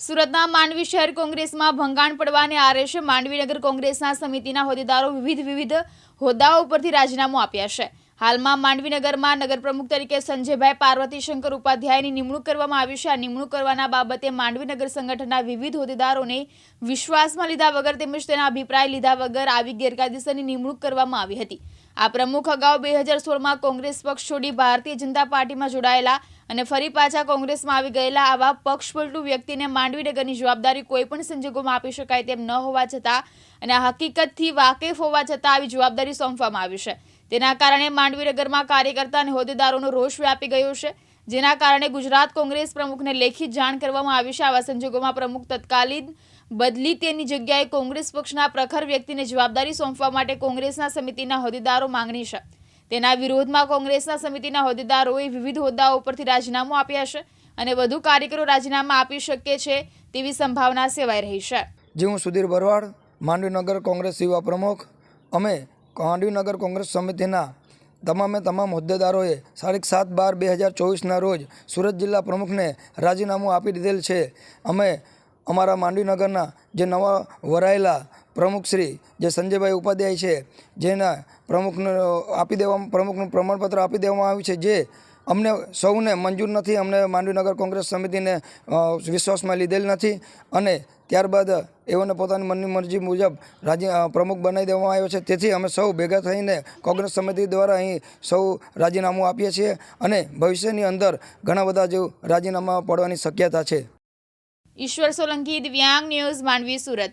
સુરતના માંડવી શહેર કોંગ્રેસમાં ભંગાણ પડવાને આરે છે માંડવીનગર કોંગ્રેસના સમિતિના હોદ્દેદારો વિવિધ વિવિધ હોદ્દાઓ ઉપરથી રાજીનામું આપ્યા છે. હાલમાં માંડવીનગરમાં નગર પ્રમુખ તરીકે સંજયભાઈ પાર્વતી, શંકર ઉપાધ્યાયની નિમણૂક કરવામાં આવી છે. આ નિમણૂક કરવાના બાબતે માંડવીનગર સંગઠનના વિવિધ હોદ્દેદારોને વિશ્વાસમાં લીધા વગર તેમજ તેના અભિપ્રાય લીધા વગર આવી ગેરકાયદેસરની નિમણૂક કરવામાં આવી હતી. આ પ્રમુખ અગાઉ બે હજાર સોળમાં કોંગ્રેસ પક્ષ છોડી ભારતીય જનતા પાર્ટીમાં જોડાયેલા અને ફરી પાછા કોંગ્રેસમાં આવી ગયેલા આવા પક્ષપલટુ વ્યક્તિને માંડવીનગરની જવાબદારી કોઈપણ સંજોગોમાં આપી શકાય તેમ ન હોવા છતાં અને આ હકીકતથી વાકેફ હોવા છતાં આવી જવાબદારી સોંપવામાં આવી છે. તેના કારણે માંડવીનગરમાં કાર્યકર્તા અને હોદ્દેદારોનો રોષ વ્યાપી ગયો છે, જેના કારણે ગુજરાત કોંગ્રેસ પ્રમુખને લેખિત જાણ કરવામાં આવી છે. આવા સંજોગોમાં પ્રમુખ તત્કાલીન બદલી તેની જગ્યાએ કોંગ્રેસ પક્ષના પ્રખર વ્યક્તિને જવાબદારી સોંપવા માટે કોંગ્રેસના સમિતિના હોદ્દેદારો માંગણી છે. તેના વિરોધમાં કોંગ્રેસના સમિતિના હોદ્દેદારોએ વિવિધ હોદ્દાઓ પરથી રાજીનામું આપ્યા છે અને વધુ કાર્યકરો રાજીનામા આપી શકે છે તેવી સંભાવના સેવાઈ રહી છે. જી, હું સુધીર બરવાડ માંડવીનગર કોંગ્રેસ યુવા પ્રમુખ. અમે માંડવીનગર કોંગ્રેસ સમિતિના તમામે તમામ હોદ્દેદારોએ તારીખ સાત બાર બે હજાર ચોવીસના રોજ સુરત જિલ્લા પ્રમુખને રાજીનામું આપી દીધેલ છે. અમે અમારા માંડવીનગરના જે નવા વરાયેલા પ્રમુખશ્રી જે સંજયભાઈ ઉપાધ્યાય છે, જેના પ્રમુખનું આપી દેવા, પ્રમુખનું પ્રમાણપત્ર આપી દેવામાં આવ્યું છે, જે અમને સૌને મંજૂર નથી, અમને માંડવીનગર કોંગ્રેસ સમિતિને વિશ્વાસમાં લીધેલ નથી અને ત્યારબાદ એઓને પોતાની મનની મરજી મુજબ રાજી પ્રમુખ બનાવી દેવામાં આવ્યો છે. તેથી અમે સૌ ભેગા થઈને કોંગ્રેસ સમિતિ દ્વારા અહીં સૌ રાજીનામું આપીએ છીએ અને ભવિષ્યની અંદર ઘણા બધા જેવું રાજીનામા પડવાની શક્યતા છે. ઈશ્વર સોલંકી દિવ્યાંગ ન્યૂઝ, માંડવી, સુરત.